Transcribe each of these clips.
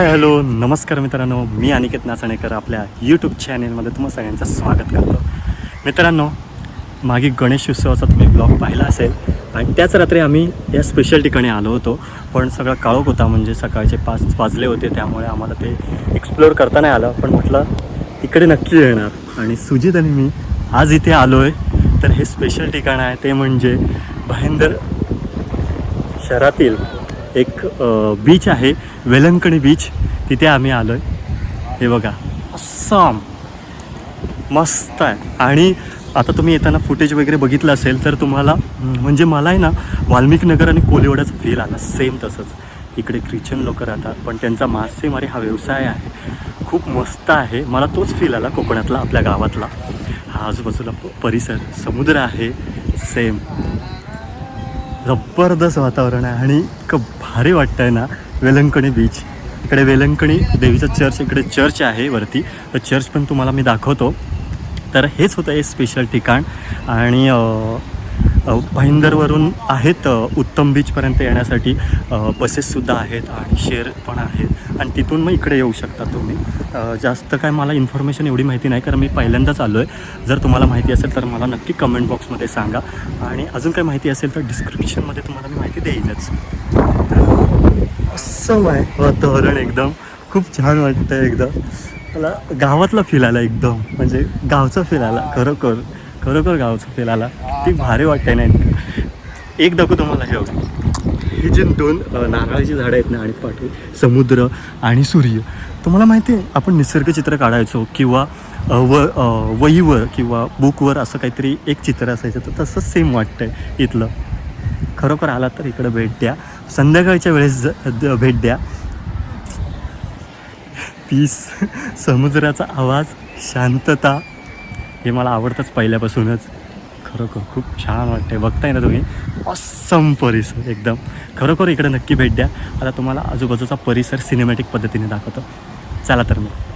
Hi hello नमस्कार मित्रांनो. मी अनिकेत नाचणेकर आपल्या यूट्यूब चॅनेलमध्ये तुम्हा सगळ्यांचं स्वागत करतो. मित्रांनो मागे गणेश उत्सवाचा तुम्ही ब्लॉग पाहिला असेल. आणि त्याच रात्री आम्ही या स्पेशल ठिकाणी आलो होतो. पण सगळा काळोख होता म्हणजे सकाळचे पाच वाजले होते त्यामुळे आम्हाला ते एक्सप्लोअर करता नाही आलं. पण म्हटलं इकडे नक्की येणार. आणि सुजित आणि मी आज इथे आलो आहे तर हे स्पेशल ठिकाण आहे ते म्हणजे भाईंदर शहरातील एक बीच आहे. वेलंकणी बीच तिथे आम्ही आलो आहे हे बघा अस्साम मस्त आहे. आणि आता तुम्ही येताना फुटेज वगैरे बघितलं असेल तर तुम्हाला म्हणजे मला आहे ना वाल्मिक नगर आणि कोलिवडाचा फील आला. सेम तसंच. इकडे ख्रिश्चन लोक राहतात पण त्यांचा मासेमारी हा व्यवसाय आहे. खूप मस्त आहे. मला तोच फील आला कोकणातला आपल्या गावातला. हा आजूबाजूला प- परिसर समुद्र आहे. सेम जबरदस्त वातावरण आहे. आणि इतकं भारी वाटतं आहे ना वेलंकणी बीच इकडे वेलंकणी देवीचं चर्च इकडे चर्च आहे वरती. तर चर्च पण तुम्हाला मी दाखवतो. तर हेच होतं हे स्पेशल ठिकाण. आणि भाईंदरवरून आहेत उत्तम बीचपर्यंत येण्यासाठी बसेससुद्धा आहेत आणि शेअर पण आहेत. आणि तिथून मग इकडे येऊ शकता तुम्ही. जास्त काय मला इन्फॉर्मेशन एवढी माहिती नाही कारण मी पहिल्यांदाच आलो आहे जर तुम्हाला माहिती असेल तर मला नक्की कमेंट बॉक्समध्ये सांगा. आणि अजून काही माहिती असेल तर डिस्क्रिप्शनमध्ये तुम्हाला मी माहिती देईनच असं आहे. वातावरण एकदम. खूप छान वाटतं एकदम. मला गावातला फील आला एकदम. म्हणजे गावचा फील आला. खरोखर खरोखर गावचा फील आला. ती भारी वाटते ना इतकं. एक दाखवू तुम्हाला हे बघा. हे जे दोन नारळाची झाडं आहेत ना आणि पाठी समुद्र आणि सूर्य. तुम्हाला माहिती आहे आपण निसर्गचित्र काढायचो किंवा व वहीवर किंवा बुकवर असं काहीतरी एक चित्र असायचं तर तसंच सेम वाटतं आहे इथलं. खरोखर आला तर इकडं भेट द्या. संध्याकाळच्या वेळेस ज- द- भेट द्या. पीस समुद्राचा आवाज शांतता. हे मला आवडतंच पहिल्यापासूनच. खरोखर खूप छान वाटते बघताय ना तुम्ही? असम परिसर एकदम. खरोखर इकडे नक्की भेट द्या. आता तुम्हाला आजूबाजूचा परिसर सिनेमॅटिक पद्धतीने दाखवतो. चला तर मग.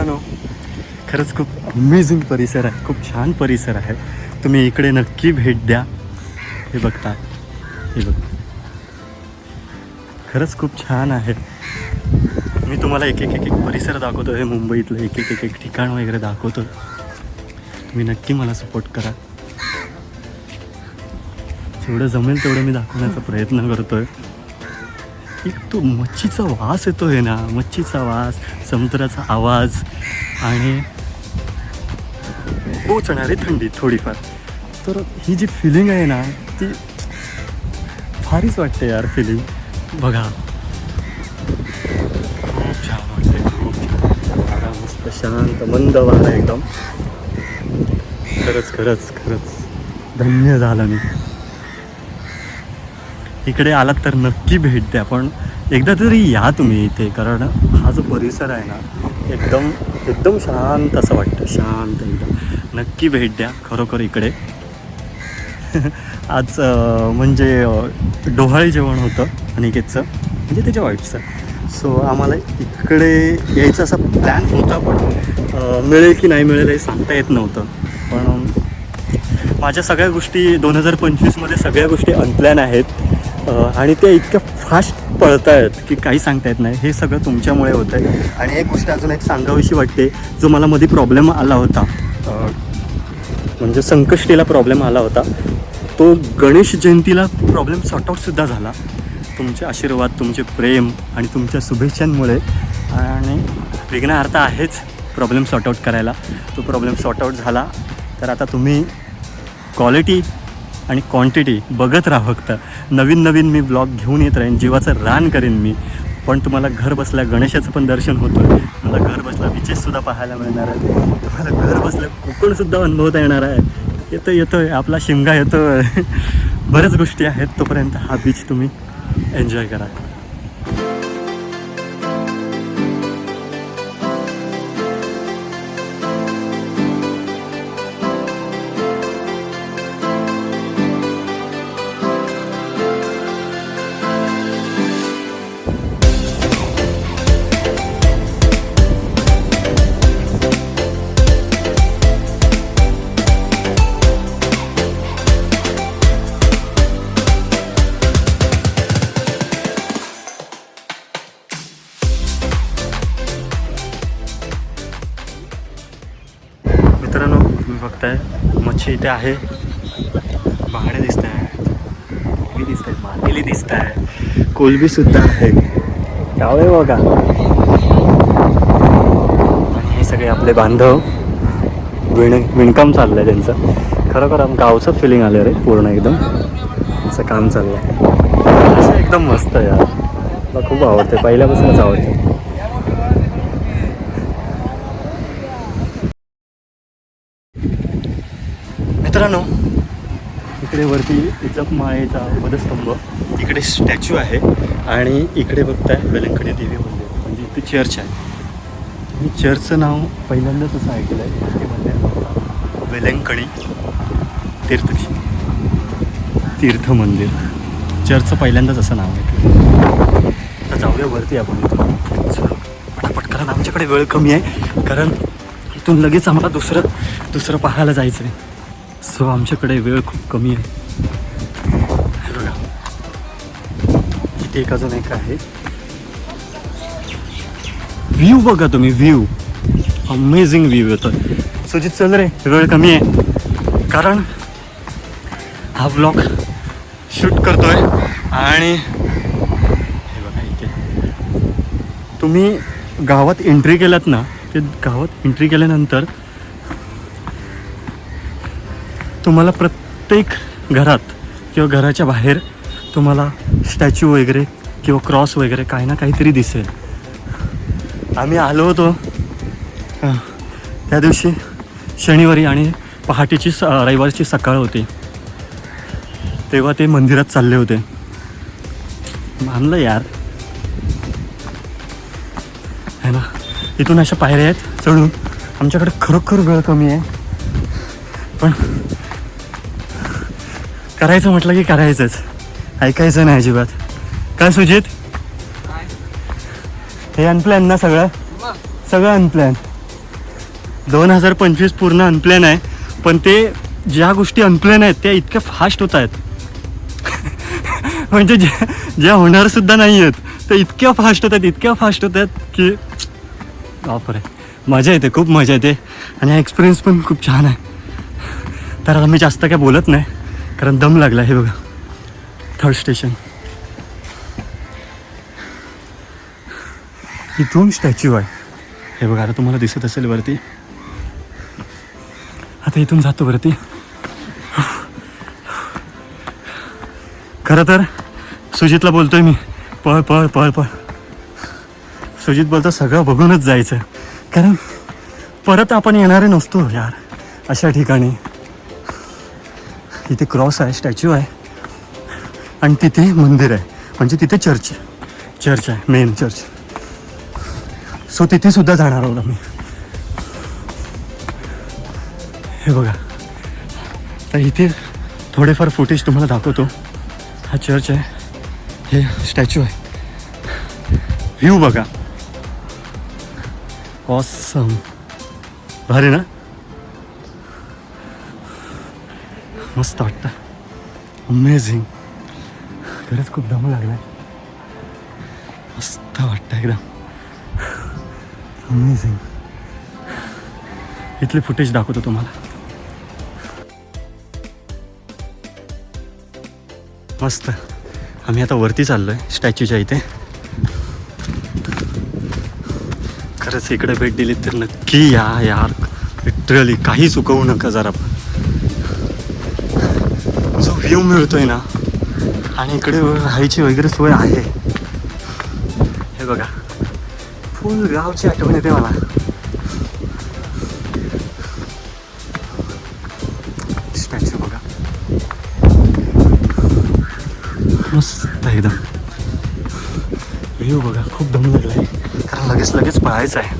मित्रांनो खरंच खूप अमेझिंग परिसर आहे. खूप छान परिसर आहे. तुम्ही इकडे नक्की भेट द्या. हे बघता. हे बघ. खरंच खूप छान आहे. मी तुम्हाला एक एक एक एक परिसर दाखवतो हे मुंबईतलं एक एक एक एक ठिकाण वगैरे दाखवतो तुम्ही नक्की मला सपोर्ट करा. जेवढं जमेल तेवढं मी दाखवण्याचा प्रयत्न करतोय. एक तो मच्छीचा वास येतो आहे ना मच्छीचा वास समुद्राचा आवाज आणि पोचणारी थंडी थोडीफार. तर ही जी फिलिंग आहे ना ती भारीच वाटते यार फिलिंग बघा. खूप छान वाटते खूप छान. मस्त शांत मंद वारा एकदम. खरंच खरंच खरंच. धन्य झालं मी. इकडे आलात तर नक्की भेट द्या पण एकदा तरी या तुम्ही इथे कारण हा जो परिसर आहे ना एकदम एकदम शांत असं वाटतं शांत एकदम. नक्की भेट द्या खरोखर इकडे. आज म्हणजे डोहाळी जेवण होतं अनिकेतचं म्हणजे त्याच्या वाईफचं. सो आम्हाला इकडे यायचा असा प्लॅन होता पण मिळेल की नाही मिळेल हे सांगता येत नव्हतं. पण माझ्या सगळ्या गोष्टी दोन हजार पंचवीसमध्ये सगळ्या गोष्टी अनप्लॅन आहेत. आणि त्या इतक्या फास्ट पळत आहेत की काही सांगता येत नाही. हे सगळं तुमच्यामुळे होतं आहे आणि एक गोष्ट अजून एक सांगावीशी वाटते जो मला मध्ये प्रॉब्लेम आला होता. म्हणजे संकष्टीला प्रॉब्लेम आला होता. तो गणेश जयंतीला प्रॉब्लेम सॉर्टआऊटसुद्धा झाला. तुमचे आशीर्वाद तुमचे प्रेम आणि तुमच्या शुभेच्छांमुळे. आणि विघ्नार्थ आहेच प्रॉब्लेम सॉर्टआऊट करायला. तो प्रॉब्लेम सॉर्टआऊट झाला. तर आता तुम्ही क्वालिटी आणि क्वांटिटी बघत राहा फक्त. नवीन नवीन मी ब्लॉग घेऊन येत राहीन जीवाचं रान करेन मी. पण तुम्हाला घर बसल्या गणेशाचं पण दर्शन होतं मला घर बसल्या बीचेससुद्धा पाहायला मिळणार आहे. तुम्हाला घर बसल्या कोकणसुद्धा अनुभवता येणार आहे. येतो आहे आपला शिमगा आहे बऱ्याच गोष्टी आहेत तोपर्यंत हा बीच तुम्ही एन्जॉय करा. मच्छी इथे आहे. बांगडे दिसत आहे कोबी दिसत आहे मातेली दिसत आहे कोलबी सुद्धा आहे. त्यावे बघा. आणि हे सगळे आपले बांधव. विण विणकाम चाललं आहे त्यांचं. खरोखर आम गावचं फिलिंग आलं रे पूर्ण एकदम. असं काम चाललंय. असं एकदम मस्त आहे यार. मला खूप आवडते पहिल्यापासूनच आवडते मित्रांनो इकडे वरती जपमाळेचा वधस्तंभ इकडे स्टॅच्यू आहे आणि इकडे बघताय वेलंकडी देवी मंदिर. म्हणजे इथे चर्च आहे. मी चर्चचं नाव पहिल्यांदाच असं ऐकलं आहे वेलंकडी मंदिर तीर्थ तीर्थ मंदिर. चर्चचं पहिल्यांदाच असं नाव ऐकलं तर जाऊया वरती आपण. चला पटापट कारण आमच्याकडे वेळ कमी आहे. कारण इथून लगेच आम्हाला दुसरं दुसरं पाहायला जायचं आहे सो आमच्याकडे वेळ खूप कमी आहे. बघा. इथे एक अजून एक आहे. व्ह्यू बघा तुम्ही व्ह्यू अमेझिंग व्ह्यू येतो सुजित चल रे वेळ कमी आहे. कारण हा ब्लॉग शूट करतोय आणि हे बघा इथे. तुम्ही गावात एंट्री केलात ना ते गावात एंट्री केल्यानंतर तुम्हाला प्रत्येक घरात किंवा घराच्या बाहेर तुम्हाला स्टॅच्यू वगैरे किंवा क्रॉस वगैरे काही ना काहीतरी दिसेल. आम्ही आलो होतो त्या दिवशी शनिवारी आणि पहाटेची स रविवारची सकाळ होती. तेव्हा ते मंदिरात चालले होते. मानलं यार. है ना? इथून अशा पायऱ्या आहेत चढून. आमच्याकडे खरोखर वेळ कमी आहे. पण करायचं म्हटलं की करायचंच. ऐकायचं नाही अजिबात. काय सुजित? हे अनप्लॅन ना सगळं? सगळं अनप्लॅन दोन हजार पंचवीस पूर्ण अनप्लॅन आहे पण ते ज्या गोष्टी अनप्लॅन आहेत त्या इतक्या फास्ट होत आहेत. म्हणजे ज्या ज्या होणारसुद्धा नाही आहेत त्या इतक्या फास्ट होत आहेत इतक्या फास्ट होत आहेत की बापरे. मजा येते खूप मजा येते. आणि हा एक्सपिरियन्स पण खूप छान आहे. तर आता मी जास्त काय बोलत नाही. कारण दम लागला हे बघा. थर्ड स्टेशन इथून स्टॅच्यू आहे. हे बघा आता तुम्हाला दिसत असेल वरती. आता इथून जातो वरती. खरं तर सुजितला बोलतोय मी. पळ पळ पळ पळ. सुजित बोलतो सगळं बघूनच जायचं. कारण परत आपण येणारे नसतो यार अशा ठिकाणी. इथे क्रॉस आहे स्टॅच्यू आहे. आणि तिथे मंदिर आहे. म्हणजे तिथे चर्च चर्च आहे मेन चर्च. सो तिथे सुद्धा जाणार आहोत आम्ही. हे बघा. तर इथे थोडेफार फुटेज तुम्हाला दाखवतो. हा चर्च आहे. हे स्टॅच्यू आहे. व्ह्यू बघा. ऑसम भारी ना? मस्त वाटतं. अमेझिंग खरंच खूप दम लागलाय. मस्त वाटतं एकदम. अमेझिंग इथले फुटेज दाखवतो तुम्हाला. मस्त. आम्ही आता वरती चाललो आहे स्टॅच्यूच्या इथे. खरंच इकडे भेट दिली तर नक्की या यार. लिटरली काही चुकवू नका जरा पण. व्ह्यू मिळतोय ना. आणि इकडे राहायची वगैरे सोय आहे. हे बघा. फुल गावची आठवण येते मला. स्टॅच्यू बघा. मस्त एकदम. व्ह्यू बघा खूप दम लागलाय. कारण लगेच लगेच पळायचं आहे.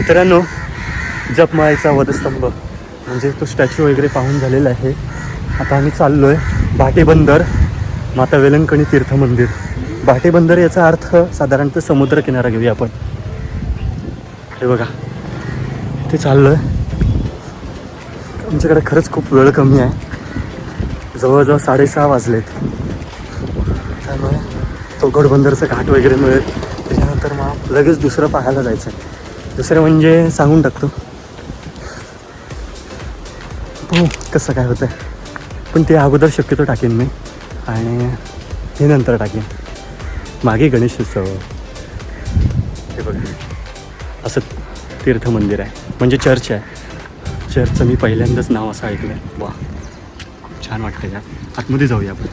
मित्रांनो जपमाळेचा वधस्तंभ म्हणजे तो स्टॅच्यू वगैरे पाहून झालेला आहे. आता आम्ही चाललो आहे भाटेबंदर माता वेलंकणी तीर्थ मंदिर भाटेबंदर याचा अर्थ साधारणतः समुद्रकिनारा घेऊया आपण. हे बघा ते चाललो आहे आमच्याकडे खरंच खूप वेळ कमी आहे. जवळजवळ साडेसहा वाजलेत. त्यामुळे तो गडबंदरचं घाट वगैरे मिळेल. त्याच्यानंतर मग लगेच दुसरं पाहायला जायचं आहे दुसरं म्हणजे सांगून टाकतो. हो कसं काय होतं पण ते अगोदर शक्यतो टाकेन मी. आणि हे नंतर टाकेन. मागे गणेश उत्सव. हे बघ. असं तीर्थमंदिर आहे. म्हणजे चर्च आहे. चर्चचं मी पहिल्यांदाच नाव असं ऐकलं आहे वा खूप छान वाटतं या आतमध्ये जाऊया आपण.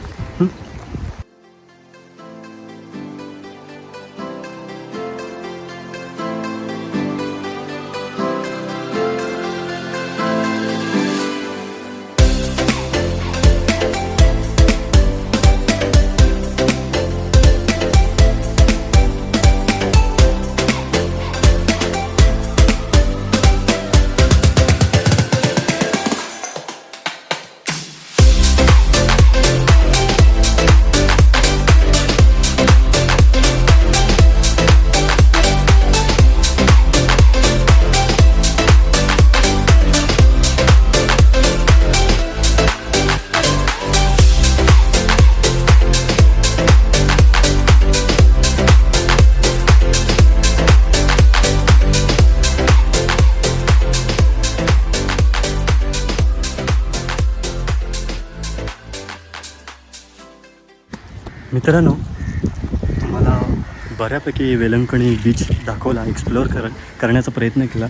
मित्रांनो तुम्हाला बऱ्यापैकी वेलंकणी बीच दाखवला एक्सप्लोअर कर करण्याचा प्रयत्न केला.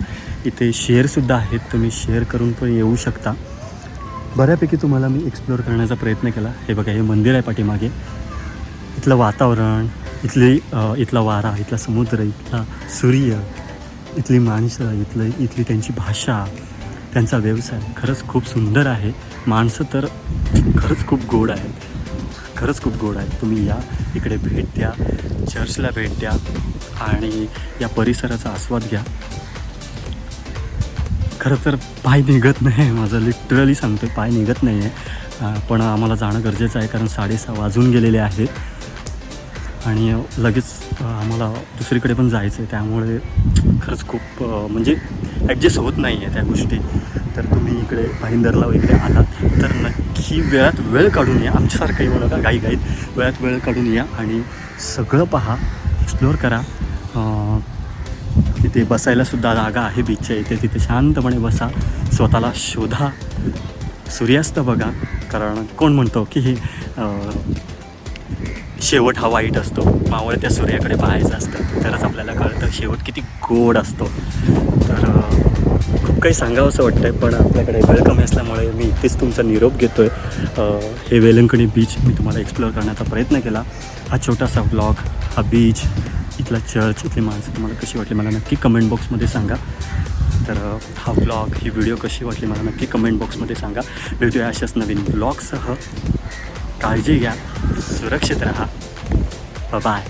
इथे शेअरसुद्धा आहेत तुम्ही शेअर करून पण येऊ शकता. बऱ्यापैकी तुम्हाला मी एक्सप्लोअर करण्याचा प्रयत्न केला. हे बघा हे मंदिर आहे पाठीमागे. इथलं वातावरण इथली इथला वारा इथला समुद्र इथला सूर्य इथली माणसं इथलं इथली त्यांची भाषा त्यांचा व्यवसाय. खरंच खूप सुंदर आहे. माणसं तर खरंच खूप गोड आहेत. खरंच खूप गोड आहे. तुम्ही या इकडे भेट द्या चर्चला भेट द्या आणि या परिसराचा आस्वाद घ्या. खरं तर पाय निघत नाही आहे माझं लिटरली सांगतो पाय निघत नाही आहे. पण आम्हाला जाणं गरजेचं आहे कारण साडेसहा वाजून गेलेले आहेत. आणि लगेच आम्हाला दुसरीकडे पण जायचं आहे त्यामुळे खरंच खूप म्हणजे ॲडजस्ट होत नाही आहे त्या गोष्टी. तर तुम्ही इकडे भाईंदरला वगैरे आलात तर नक्की वेळात वेळ काढून या. आमच्यासारखंही येऊ का घाई घाईत. वेळात वेळ काढून या आणि सगळं पहा एक्सप्लोअर करा. तिथे बसायला सुद्धा जागा आहे बीचच्या इथे. तिथे शांतपणे बसा. स्वतःला शोधा. सूर्यास्त बघा. कारण कोण म्हणतो की हे शेवट हा वाईट असतो. मावळ त्या सूर्याकडे पाहायचं असतं. तरच आपल्याला कळतं शेवट किती गोड असतो. खूप काही सांगावं असं वाटतं आहे पण आपल्याकडे वेळ कमी असल्यामुळे मी इथेच तुमचा निरोप घेतो आहे हे वेलंकणी बीच मी तुम्हाला एक्सप्लोअर करण्याचा प्रयत्न केला. हा छोटासा व्लॉग हा बीच इथला चर्च इथली माणसं तुम्हाला कशी वाटली मला नक्की कमेंट बॉक्समध्ये सांगा. तर हा व्लॉग ही व्हिडिओ कशी वाटली मला नक्की कमेंट बॉक्समध्ये सांगा. भेटूया अशाच नवीन ब्लॉगसह काळजी घ्या सुरक्षित राहा. बाय